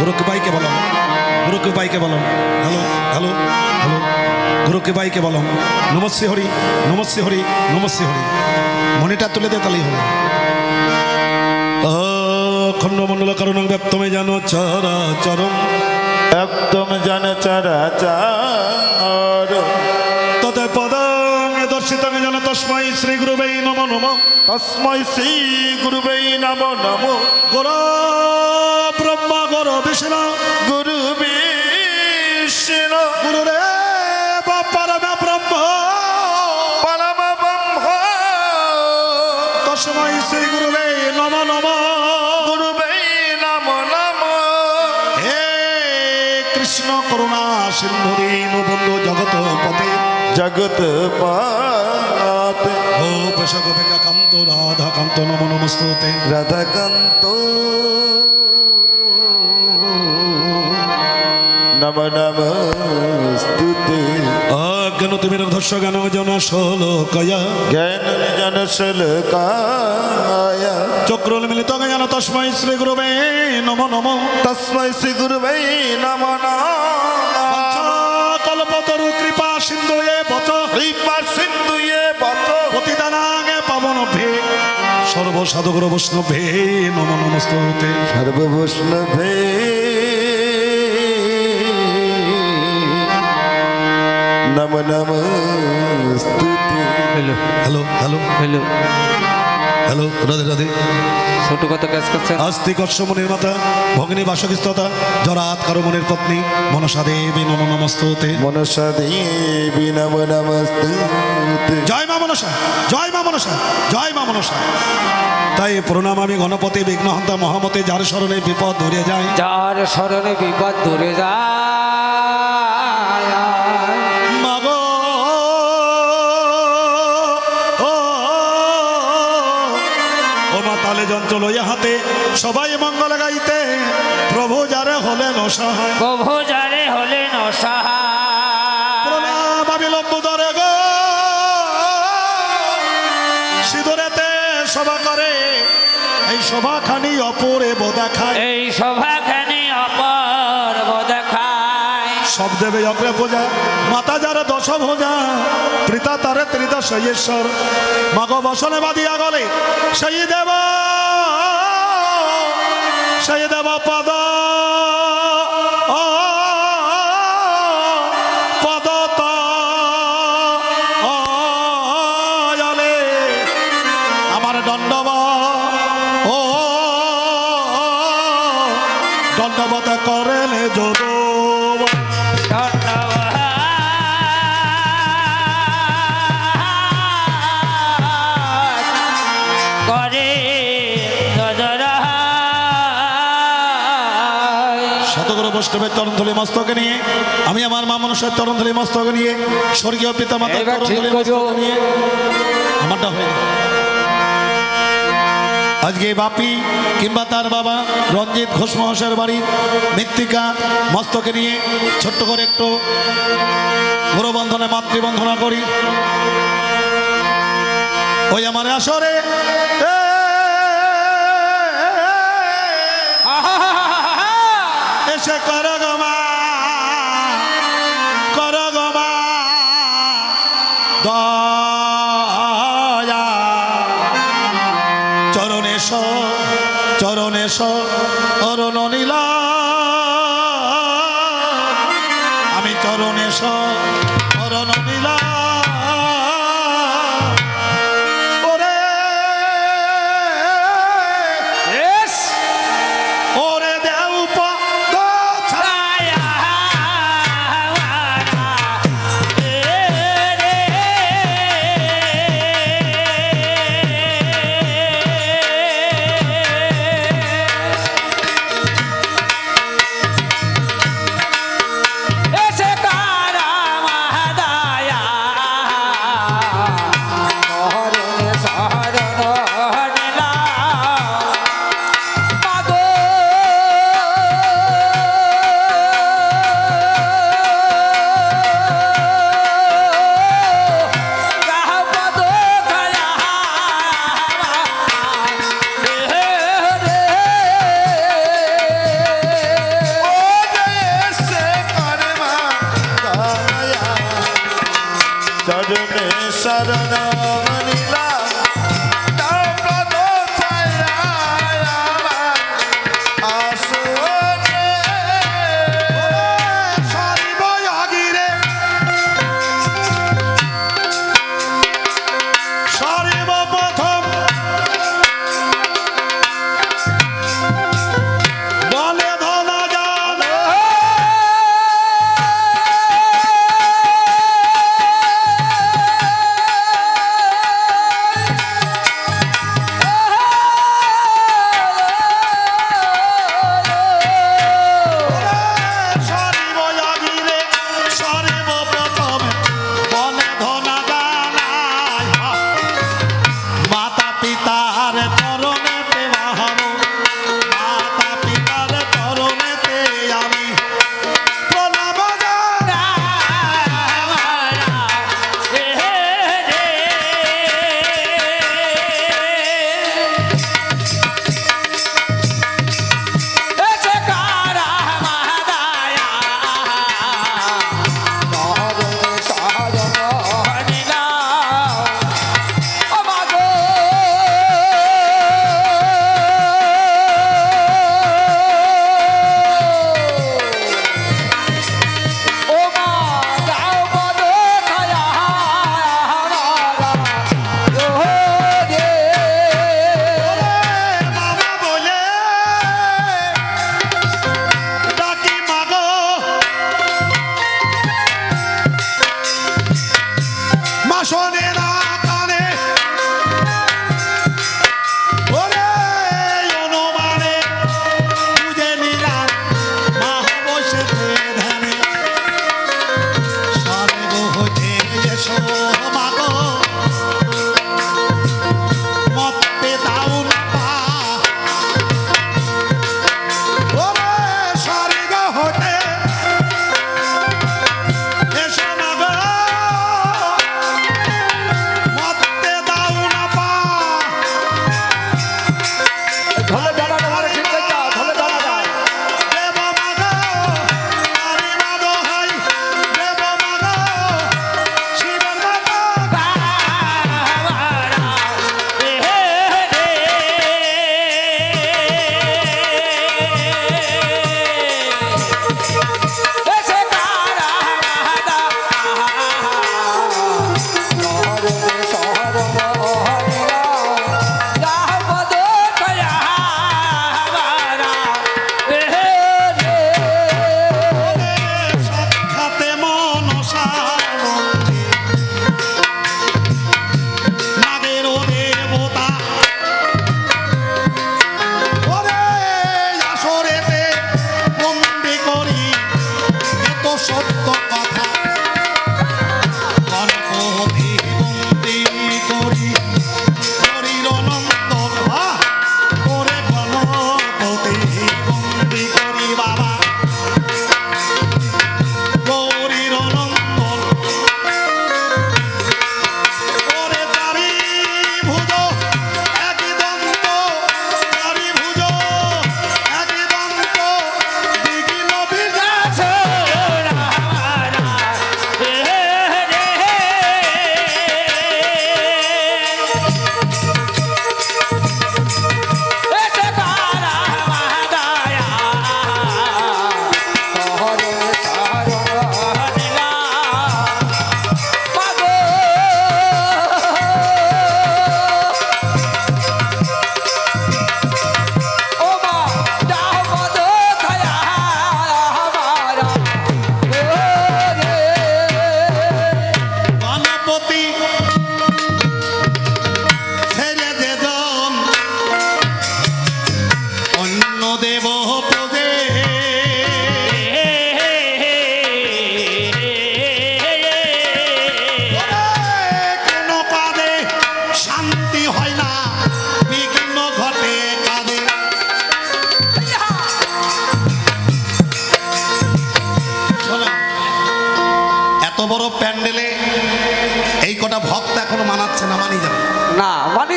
গুরুকে বাইকে বলম গুরুকে বাইকে বলম হ্যালো হ্যালো হ্যালো। গুরুকে বাইকে বলম নমস্যে হরি নমস্যে হরি নমস্যে হরি। মনিটা তুলে দে তাহলেই হবে। খণ্ডমণ্ডল কারণ ব্যক্তমে জানো চরা চরম। একদম জন চরাচর ততে পদং দর্শিতং যেন তস্মাই শ্রী গুরুবে নম নম। তস্মৈ শ্রী গুরুবে নম নম। গর ব্রহ্মা গর বিষ্ণু। গুরু বিষ্ণু। গুরুরে পরম ব্রহ্ম। পরম ব্রহ্ম। তস্মাই শ্রী গুরুবে নম নম। গুরুবে নম নম। হে কৃষ্ণ করুণা সিন্ধু দীন বন্ধু জগত পতে জগত পাত গোপেশ গোপিকা কান্ত রাধা কান্ত নম নমস্তুতে। রাধাকান্ত নম নম স্তুতি। অজ্ঞান তুমি ধর্ষ জ্ঞান জন ষোল কয়া জ্ঞান জন শলকায়? চক্রল মিলিত জ্ঞান তস্মাই শ্রী গুরুবে নম নম। তস্মৈ শ্রী গুরুবে নম নম। কল্পতরু কৃপা সিন্ধু এ বচ। কৃপা সিন্ধুয়ে বত পতিতানাগে পাবন ভে। সর্বসাধুগুর বৈষ্ণবে নম নমস্তুতে সর্ববৈষ্ণবে নম নম স্তুতি hello hello hello hello hello Radhe Radhe ছোট কত কাজ করছেন? আস্তিক মনের মাতা ভগিনী বাসকিস্ততা জরাত কারও মনের পত্নী মনসা দেবী নম নমস্তুতে। মনসা দেবী নম নমস্তুতে। জয় মা মনসা জয় মা মনসা জয় মা মনসা। তাই প্রণাম আমি গণপতি বিঘ্নহন্তা মহামতে যার স্মরণে বিপদ ধরে যায়। যার স্মরণে বিপদ ধরে যায়। তালে যন্ত্র লইয়া হাতে সবাই মঙ্গল গাইতে। প্রভু যারে হলেন অসহায়। প্রভু যারে হলেন অসহায়। প্রণাম আমি লম্বুদরে গো। সিঁদুরেতে সভা করে। এই সভাখানি অপরে বোদাখায় এই সভাখানি অপর্ব দেখায়। সব দেবে অগ্রে পূজা। মাতা যারা দশ ভোজা পিতা তারে ত্রিদা সৈশ্বর মাগ বসনে বাদিয়া গলে। সেই দেব সেই দেব পদ পদ শতগুরু বৈষ্ণবের চরণধলি মস্তকে নিয়ে আমি আমার মা মনসার চরণধলি মস্তকে নিয়ে স্বর্গীয় পিতা মাতার ঠিক চরণধলি করো। মস্তকে নিয়ে আমারটা হয় আজকে বাপি কিংবা তার বাবা রঞ্জিত ঘোষ মহাশয়ের বাড়ির মৃত্তিকা মস্তকে নিয়ে ছোট্ট করে একটু গুরুবন্ধনে মাতৃবন্ধনা করি ওই আমার আসরে এ,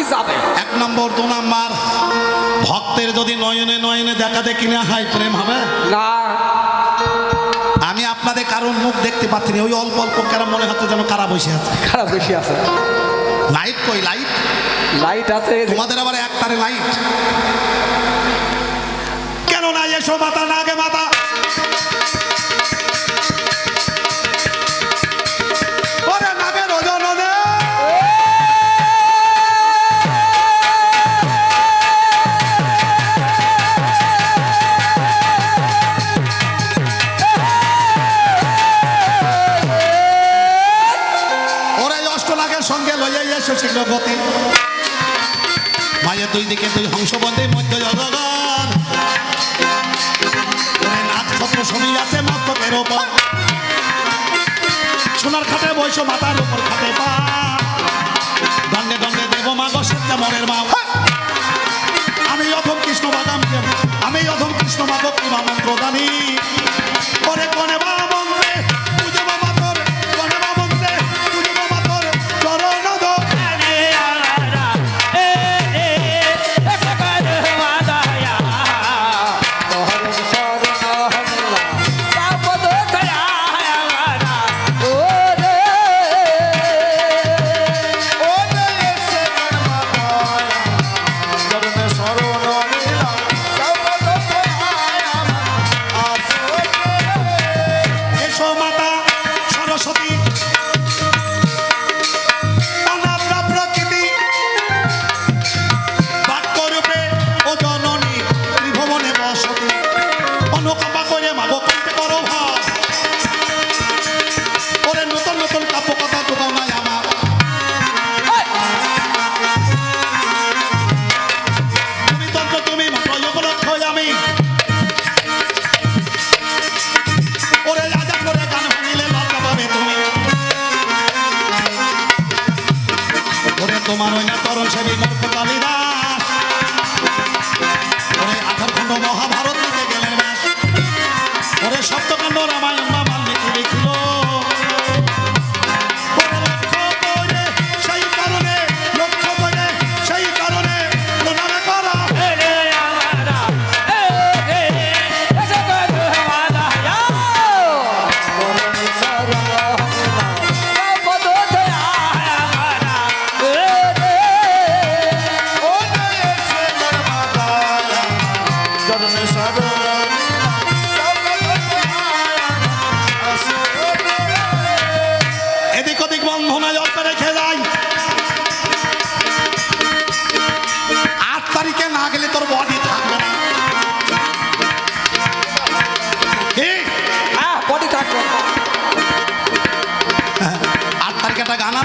যাবে। এক নম্বর দু নম্বর ভক্তের যদি নয়নে নয়নে দেখা দেখি না হয় প্রেম হবে? না। আমি আপনাদের কারোর মুখ দেখতে পাচ্ছি না ওই অল্প অল্প কেন মনে হচ্ছে যেন কারা বসে আছে? খারাপ বেশি আছে? লাইট কই লাইট? লাইট আছে। তোমাদের আবার এক তারে লাইট। কেন না এসো মাতা না দুই দিকে দুই হংসবন্ধে মধ্য সমী আছে মস্তকের সোনার খাটে বৈশ মাথার উপর খাটে পা। দণ্ডে দণ্ডে দেব মা গসের মনের মা আমি অথম কৃষ্ণ বাদাম, আমি অথম কৃষ্ণ মা কিমা মন্ত্র জানি ওরে কনে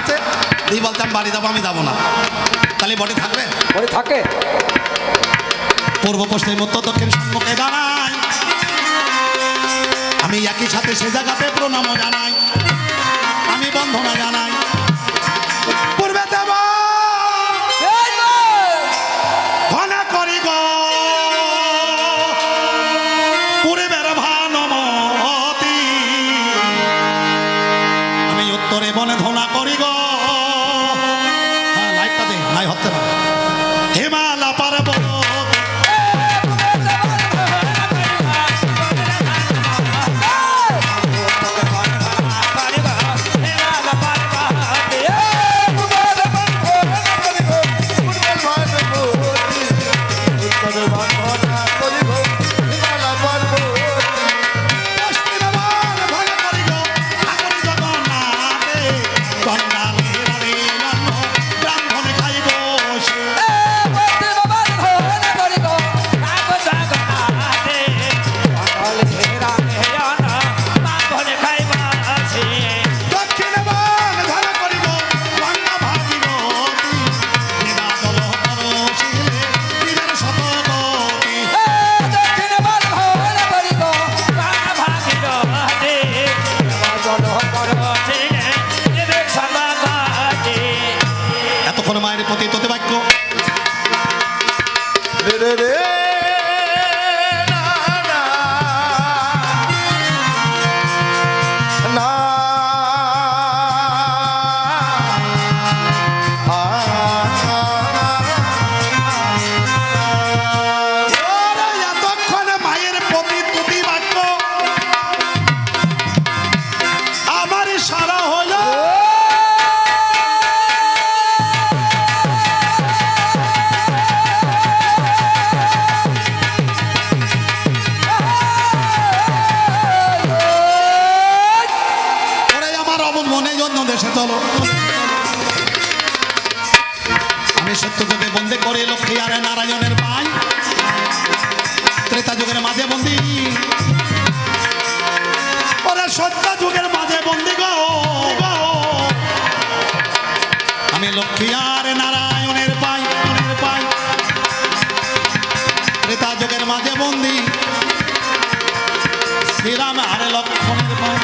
আছে? এই বলতে আমি বাড়ি যাব আমি যাব না। তাহলে বডি থাকবে? বডি থাকে। পূর্ব পশ্চিম উত্তর দক্ষিণ সম্মুখে দাঁড়াই আমি একই সাথে সে জায়গাতে প্রণাম জানাই। আমি বন্ধনা জানাই। সত্য যুগের মাঝে বন্দি গো। আমি লক্ষ্মী আর নারায়ণের পাই পাই। ত্রেতা যুগের মাঝে বন্দি। শ্রীরাম আর লক্ষণের পাই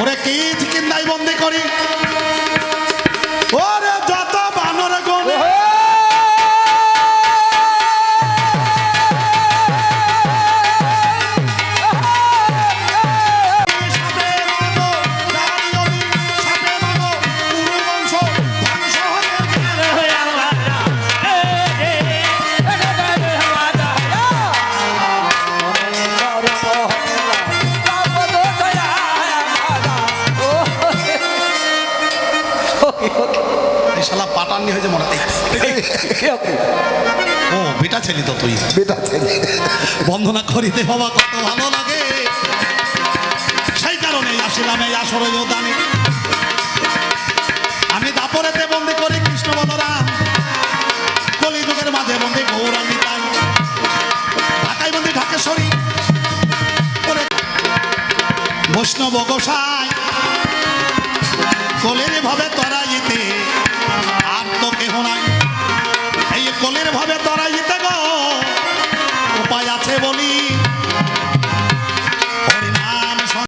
ওরে কি চিকিন্দাই বন্দি করি। ছেলি তো তুই বেটা ছেলে বন্ধনা করিতে বাবা কত ভালো লাগে। সেই কারণে আসিলাম এই আসর দানে আমি দাপরেতে বন্দি করি কৃষ্ণ বলরাম। কলিযুগের মাঝে বন্দি গৌরাঙ্গী তাই। ঢাকায় বন্দি ঢাকেশ্বরী। বৈষ্ণব গোসাই। কলির ভাবে তরাইতে আর তো কেহ নাই। এই কলির ভাবে বলি